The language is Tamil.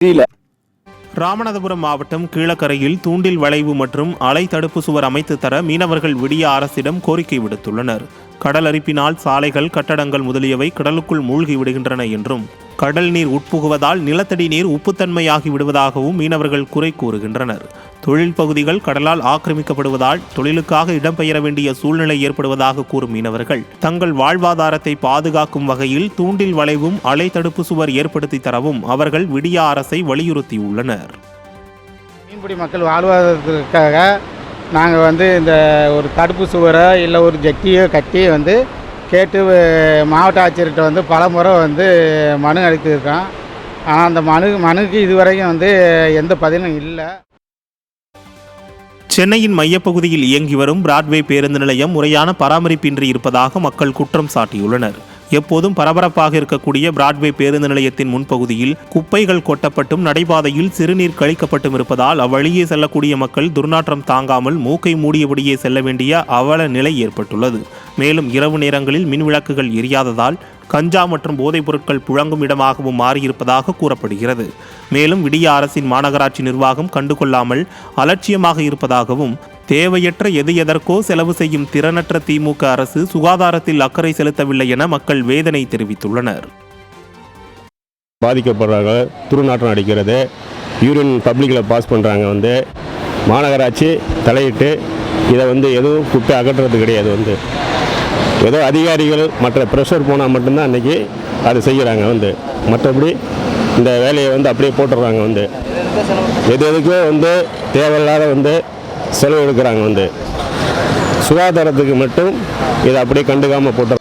தெரியல ராமநாதபுரம் மாவட்டம் கீழக்கரையில் தூண்டில் வளைவு மற்றும் அலை தடுப்பு சுவர் அமைத்து தர மீனவர்கள் விடிய அரசிடம் கோரிக்கை விடுத்துள்ளனர். கடல் அரிப்பினால் சாலைகள் கட்டடங்கள் முதலியவை கடலுக்குள் மூழ்கி விடுகின்றன என்றும் கடல் நீர் உட்புகுவதால் நிலத்தடி நீர் உப்புத்தன்மையாகி விடுவதாகவும் மீனவர்கள் குறை கூறுகின்றனர். தொழில் பகுதிகள் கடலால் ஆக்கிரமிக்கப்படுவதால் தொழிலுக்காக இடம்பெயர வேண்டிய சூழ்நிலை ஏற்படுவதாக கூறும் மீனவர்கள் தங்கள் வாழ்வாதாரத்தை பாதுகாக்கும் வகையில் தூண்டில் வளைவும் அலை தடுப்பு சுவர் ஏற்படுத்தி தரவும் அவர்கள் விடிய அரசை வலியுறுத்தியுள்ளனர். மீன்பிடி மக்கள் வாழ்வாதாரத்திற்காக நாங்கள் வந்து இந்த ஒரு தடுப்பு சுவரோ இல்லை ஒரு ஜட்டியோ கட்டி வந்து கேட்டு மாவட்ட ஆட்சியர்கிட்ட வந்து பல முறை வந்து மனு அளித்திருக்கோம் ஆனால் அந்த மனு மனுக்கு இதுவரைக்கும் வந்து எந்த பதிலும் இல்லை. சென்னையின் மையப்பகுதியில் இயங்கி வரும் பிராட்வே பேருந்து நிலையம் முறையான பராமரிப்பின்றி இருப்பதாக மக்கள் குற்றம் சாட்டியுள்ளனர். எப்போதும் பரபரப்பாக இருக்கக்கூடிய பிராட்வே பேருந்து நிலையத்தின் முன்பகுதியில் குப்பைகள் கொட்டப்பட்டும் நடைபாதையில் சிறுநீர் கழிக்கப்பட்டும் இருப்பதால் அவ்வழியே செல்லக்கூடிய மக்கள் துர்நாற்றம் தாங்காமல் மூக்கை மூடியபடியே செல்ல வேண்டிய அவல நிலை ஏற்பட்டுள்ளது. மேலும் இரவு நேரங்களில் மின் விளக்குகள் எரியாததால் கஞ்சா மற்றும் போதைப் பொருட்கள் புழங்கும் இடமாகவும் மாறியிருப்பதாக கூறப்படுகிறது. மேலும் விடிய அரசின் மாநகராட்சி நிர்வாகம் கண்டுகொள்ளாமல் அலட்சியமாக இருப்பதாகவும் தேவையற்ற எது எதற்கோ செலவு செய்யும் திறனற்ற திமுக அரசு சுகாதாரத்தில் அக்கறை செலுத்தவில்லை என மக்கள் வேதனை தெரிவித்துள்ளனர். பாதிக்கப்படுறாங்க துருநாற்றம் அடிக்கிறது யூரின் பப்ளிக்கில் பாஸ் பண்ணுறாங்க வந்து மாநகராட்சி தலையிட்டு இதை வந்து எதுவும் குப்பை அகற்றுறது கிடையாது வந்து. ஏதோ அதிகாரிகள் மற்ற ப்ரெஷர் போனால் மட்டும்தான் அன்றைக்கி அது செய்கிறாங்க வந்து. மற்றபடி இந்த வேலையை வந்து அப்படியே போட்டுடுறாங்க வந்து. எது எதுக்கோ வந்து தேவையில்லாத வந்து செலவு எடுக்கிறாங்க வந்து. சுகாதாரத்துக்கு மட்டும் இதை அப்படியே கண்டுக்காமல் போட்டு